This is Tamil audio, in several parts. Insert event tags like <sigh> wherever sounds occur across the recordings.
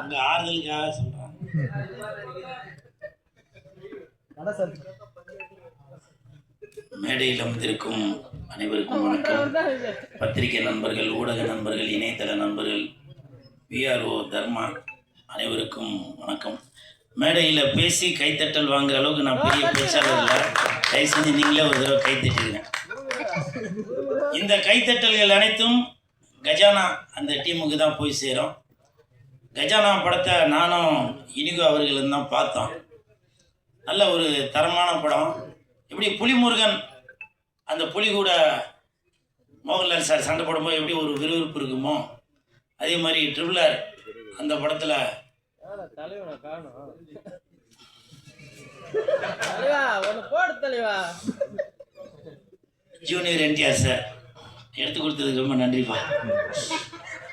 உங்க ஆறுதலுக்காக சொல்றேன் மேடையில் அமர்ந்திருக்கும் அனைவருக்கும் வணக்கம். பத்திரிகை நண்பர்கள் ஊடக நண்பர்கள் இணையதள நண்பர்கள் விஆர்ஓ தர்மா அனைவருக்கும் வணக்கம். மேடையில் பேசி கைத்தட்டல் வாங்குற அளவுக்கு நான் பெரிய பேச்சாளர் இல்லை. தயவு செஞ்சு நீங்களே ஒரு தடவை கைத்தட்டிடுங்க இந்த கைத்தட்டல்கள் அனைத்தும் கஜானா அந்த டீமுக்கு தான் போய் சேரும். கஜானா படத்தை நானும் இனிகோ அவர்களும் தான் பார்த்தோம். நல்ல ஒரு தரமான படம். எப்படி புலிமுருகன் அந்த புலி கூட மோகன்லால் சார் சண்டை போடும்போது எப்படி ஒரு விறுவிறுப்பு இருக்குமோ அதே மாதிரி ட்ரிபிளர் அந்த படத்தில் ஜூனியர் என்டிஆர் சார் எடுத்து கொடுத்ததுக்கு ரொம்ப நன்றிப்பா.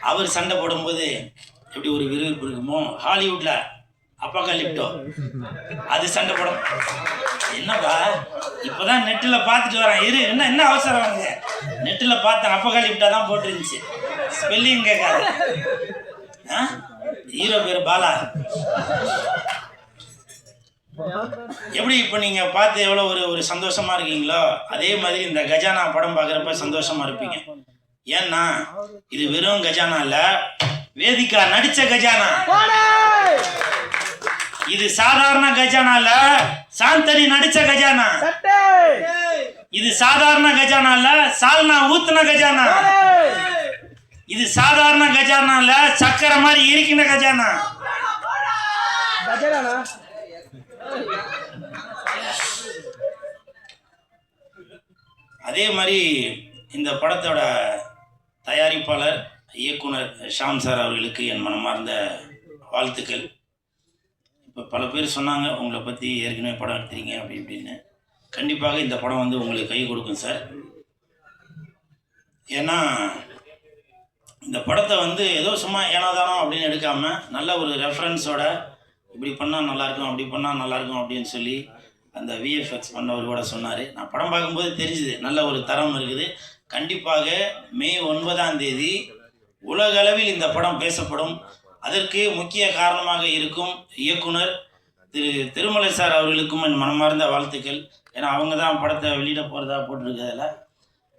அவர் சண்டை போடும்போது எப்படி ஒரு விறுவிறுப்பு இருக்குமோ ஹாலிவுட்ல. அப்பா லிப்டோ அது சண்டை படம். என்னப்பா? இப்போதான் நெட்டில் பார்த்துட்டு வரேன். இரு என்ன என்ன அவசரம் வாங்க நெட்டில் பார்த்தேன் அப்பா லிப்டா தான் போட்டுருந்துச்சு. ஸ்பெல்லிங் கேட்காது. ஆ? ஹீரோ பேர் பாலா. எப்படி இப்போ நீங்கள் பார்த்து எவ்வளோ ஒரு ஒரு சந்தோஷமாக இருக்கீங்களோ அதே மாதிரி இந்த கஜானா படம் பார்க்குறப்ப சந்தோஷமாக இருப்பீங்க. ஏன்னா இது வெறும் கஜானா இல்லை வேதிகா நடிச்ச கஜானா. இது சாதாரண கஜானா இல்ல சாந்தனி நடிச்ச கஜானா. இது சாதாரண கஜானா இல்ல சால்னா ஊத்துன கஜானா. இது சாதாரண கஜானா இல்ல சக்கரை மாதிரி இருக்கின கஜானா. அதே மாதிரி இந்த படத்தோட தயாரிப்பாளர் இயக்குனர் ஷாம் சார் அவர்களுக்கு என் மனமார்ந்த வாழ்த்துக்கள். இப்போ பல பேர் சொன்னாங்க உங்களை பற்றி ஏற்கனவே படம் எடுத்துறீங்க அப்படி இப்படின்னு. கண்டிப்பாக இந்த படம் வந்து உங்களுக்கு கை கொடுக்கும் சார். ஏன்னா இந்த படத்தை வந்து ஏதோ சும்மா ஏனாதானோ அப்படின்னு எடுக்காமல் நல்ல ஒரு ரெஃபரன்ஸோட இப்படி பண்ணால் நல்லாயிருக்கும் அப்படி பண்ணால் நல்லாயிருக்கும் அப்படின்னு சொல்லி அந்த விஎஃப்எக்ஸ் பண்ணவர் கூட சொன்னார். நான் படம் பார்க்கும்போது தெரிஞ்சுது நல்ல ஒரு தரம் இருக்குது. கண்டிப்பாக மே ஒன்பதாம் தேதி உலகளவில் இந்த படம் பேசப்படும். அதற்கு முக்கிய காரணமாக இருக்கும் இயக்குனர் திரு திருமலை சார் அவர்களுக்கும் என் மனமார்ந்த வாழ்த்துக்கள். ஏன்னா அவங்க தான் படத்தை வெளியிட போகிறதா போட்டிருக்கிறதுல.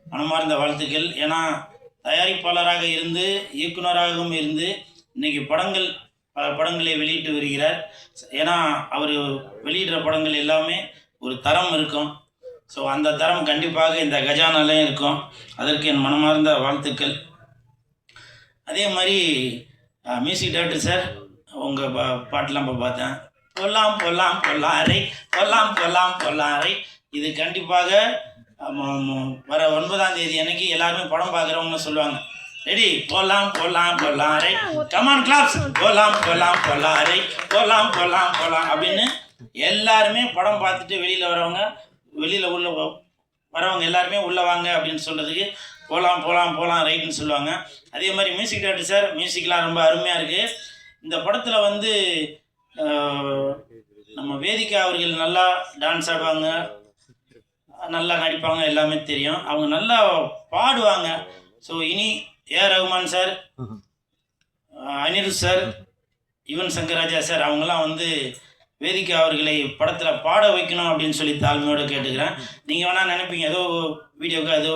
மனமார்ந்த வாழ்த்துக்கள். ஏன்னா தயாரிப்பாளராக இருந்து இயக்குனராகவும் இருந்து இன்னைக்கு படங்கள் பல படங்களை வெளியிட்டு வருகிறார். ஏன்னா அவர் வெளியிடுற படங்கள் எல்லாமே ஒரு தரம் இருக்கும். ஸோ அந்த தரம் கண்டிப்பாக இந்த கஜானாலையும் இருக்கும். அதற்கு என் மனமார்ந்த வாழ்த்துக்கள். அதே மாதிரி மியூசிக் டைரக்டர் சார் உங்கள் பா பாட்டெலாம் இப்போ பார்த்தேன். பொல்லாம் பொல்லாம் பொல்லாரை பொல்லாம் பொல்லாம் பொல்லாரை. இது கண்டிப்பாக வர ஒன்பதாம் தேதி அன்னைக்கு எல்லாருமே படம் பார்க்குறவங்க சொல்லுவாங்க. ரெடி போலாம் போலாம் போலாரை கமான் கிளாப்ஸ் போலாம் போலாம் போலாரை போலாம் போலாம் போலாம் அப்படின்னு எல்லாருமே படம் பார்த்துட்டு வெளியில் வரவங்க வெளியில் உள்ள வரவங்க எல்லாருமே உள்ளே வாங்க அப்படின்னு சொல்கிறதுக்கு போகலாம் போகலாம் போகலாம் ரைட்னு சொல்லுவாங்க. அதே மாதிரி மியூசிக் டேரக்டர் சார் மியூசிக்லாம் ரொம்ப அருமையாக இருக்குது இந்த படத்தில் வந்து நம்ம வேதிகா அவர்கள் நல்லா டான்ஸ் ஆடுவாங்க. நல்லா நடிப்பாங்க எல்லாமே தெரியும். அவங்க நல்லா பாடுவாங்க. ஸோ இனி A Rahman sir Anirudh sir Yuvan Shankar Raja sir அவங்கெல்லாம் வந்து வேதிகா அவர்களை படத்தில் பாட வைக்கணும் அப்படின்னு சொல்லி தாழ்மையோடு கேட்டுக்கிறேன். நீங்கள் வேணால் நினைப்பீங்க ஏதோ வீடியோக்கு ஏதோ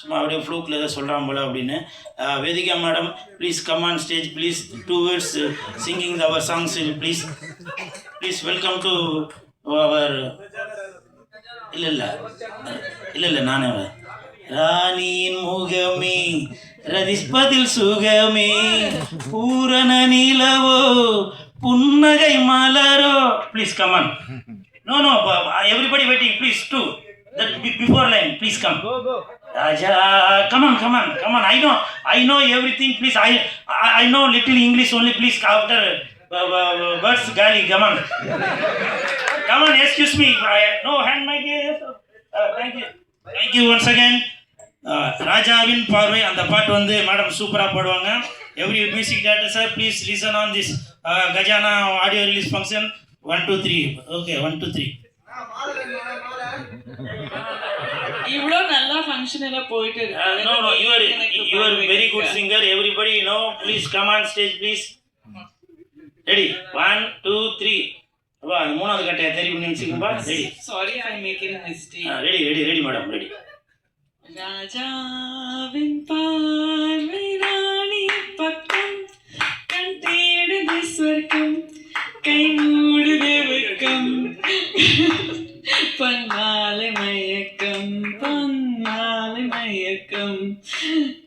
சும்மா அப்படியே ஃப்ளூக்கில் ஏதோ சொல்கிறான் போல அப்படின்னு. Vedika madam please come on stage please two words singing our songs please please welcome to அவர் இல்லை இல்லை. இல்லை இல்லை நானே ராணியின் முகமே ரதிஸ்பதில் சுகமே பூரண நிலவோ புன்னகை மலரோ. Please come on no no everybody waiting please do that before line please come go go Raja, come on, come on, come on. I know, I know everything. Please, I, I, I know little English only. Please, after uh, uh, words, gali, come on, come on. Excuse me. I, no hand my yes. Uh, thank you, thank you once again. Uh, ராஜாவின் பார்வை அந்த பாட்டு வந்து மேடம் சூப்பராக பாடுவாங்க every music director sir please listen on this Gajana audio release function one two three okay one two three நல்லா ஃபங்க்ஷனில் போயிட்டு Uh, இருக்கு no, no, you are எனக்கு you are பாட very good வைக்க. singer. Everybody, you know, please come on stage, please. Ready one two three அப்பா அந்த மூணாவது கட்டையை தெரியும் பண்ணி வச்சுக்கோப்பா ready sorry I make in mistake ready ready ready madam ready ராஜாவின் பார்வை ராணி பக்கம் கண் தேடுது சொர்க்கம் கை மூடுது வெட்கம். பன்னாலை மயக்கம் பன்னாலை மயக்கம்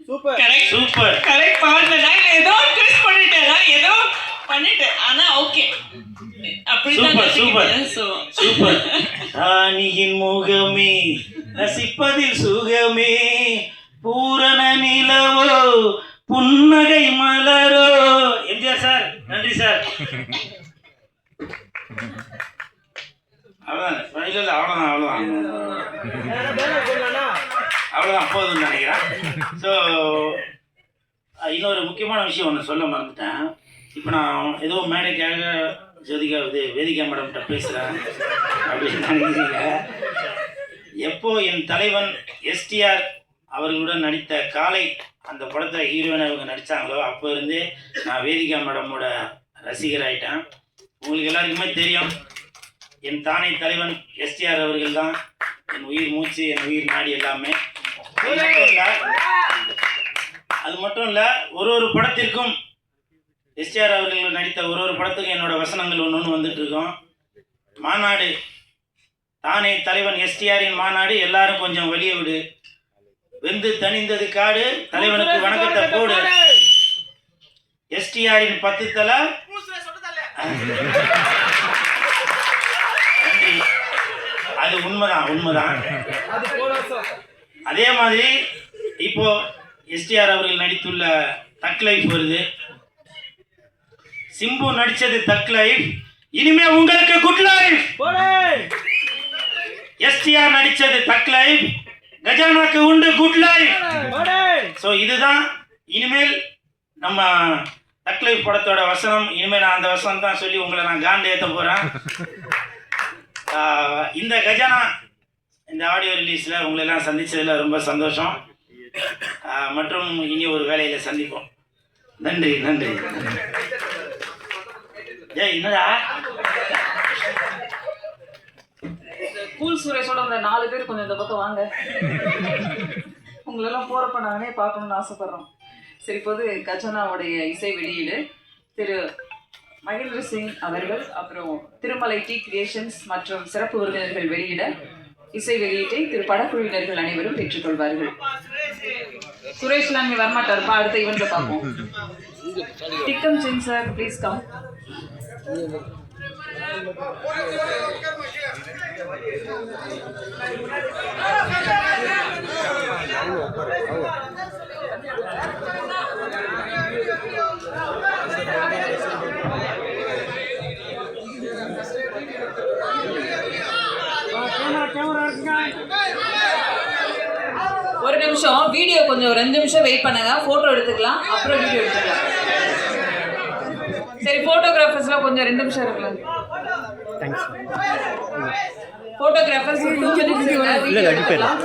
சூப்பர் கரெக்ட் சூப்பர் கரெக்ட் பாடுனதா இல்ல ஏதோ ட்விஸ்ட் பண்ணிட்டேனா ஏதோ பண்ணிட்டேன் ஆனா ஓகே அப்படிதான் Super, super. கத்துக்கிட்டேன் சோ சூப்பர். <laughs> ராணியின் முகமே ரசிப்பதில் சுகமே. பூரண நிலவோ புன்னகை மலரோ. எம்ஜிஆர் சார் நன்றி சார். அவ்வளோதான் இல்லை இல்லை அவ்வளோதான் அவ்வளோதான் அவ்வளோதான் போதும்னு நினைக்கிறேன். ஸோ இன்னொரு முக்கியமான விஷயம் ஒன்று சொல்ல மறந்துட்டேன். இப்போ நான் ஏதோ மேடைக்காக ஜோதிகா இது வேதிகா மேடம்கிட்ட பேசுகிறேன் அப்படின்னு நினைக்கிறீங்க. எப்போ என் தலைவன் எஸ்டிஆர் அவர்களுடன் நடித்த காலை அந்த படத்தில் ஹீரோயின் அவங்க நடித்தாங்களோ அப்போ இருந்தே நான் வேதிகா மேடமோட ரசிகர் ஆயிட்டேன். உங்களுக்கு எல்லாருக்குமே தெரியும் என் தானே தலைவன் எஸ்டிஆர் அவர்கள் தான் என் உயிர் மூச்சு என் உயிர் நாடி எல்லாமே. அது மட்டும் இல்லை ஒரு ஒரு படத்திற்கும் எஸ்டிஆர் அவர்கள் நடித்த ஒரு ஒரு படத்துக்கும் என்னோட வசனங்கள் ஒன்று ஒன்று வந்துட்டு இருக்கோம். மாநாடு. தானே தலைவன் எஸ்டிஆரின் மாநாடு எல்லாரும் கொஞ்சம் வெளியே விடு. வெந்து தணிந்தது காடு தலைவனுக்கு வணக்கத்தை போடு. எஸ்டிஆரின் பத்து தலை. நன்றி. அது உண்மைதான் உண்மைதான். அது மாதிரி இப்போ எஸ்டிஆர் அவர்கள் நடித்துள்ள தக் லைஃப் வருது. சிம்பு நடிச்சது தக் லைஃப் இனிமே உங்களுக்கு குட் லைஃப் எஸ்டிஆர் நடிச்சது தக் லைஃப் கஜானாக்கு உண்டு குட் லைஃப் ஸோ இதுதான். இனிமேல் நம்ம தக் லைஃப் படத்தோட வசனம். இனிமேல் நான் அந்த வசனம் தான் சொல்லி உங்களை நான் காண்டு ஏற்ற போகிறேன் இந்த கஜானா இந்த ஆடியோ ரிலீஸில் உங்களை எல்லாம் சந்திச்சதுல ரொம்ப சந்தோஷம். மற்றும் இனி ஒரு வேலையில் சந்திப்போம். நன்றி நன்றி. ஏய் என்னடா? கூல் சுரேஷோட அந்த நாலு பேர் கொஞ்சம் இந்த பக்கம் வாங்க. உங்களெல்லாம் போறப்ப நானே பார்க்கணும்னு ஆசைப்படுறோம். சரி இப்போது கஜனாவுடைய இசை வெளியீடு. திரு மகேந்திர சிங் அவர்கள் அப்புறம் திருமலை டி கிரியேஷன்ஸ் மற்றும் சிறப்பு விருந்தினர்கள் வெளியிட இசை வெளியீட்டை திரு படக்குழுவினர்கள் அனைவரும் பெற்றுக்கொள்வார்கள். சுரேஷ் லாமி வரமாட்டாருப்பா அடுத்த இவன்ல பார்ப்போம். Tikam Singh sir please come ஒரு நிமிஷம் வீடியோ கொஞ்சம் ரெண்டு நிமிஷம் வெயிட் பண்ணுங்க. போட்டோ எடுத்துக்கலாம். அப்புறம் வீடியோ எடுத்துக்கலாம். சரி போட்டோகிராஃபர்ஸ்லாம் கொஞ்சம் ரெண்டு நிமிஷம் இருக்கலாம். போட்டோகிராஃபர்ஸ் டூ மினிட்ஸ் வீடியோ எடுத்துக்கலாம்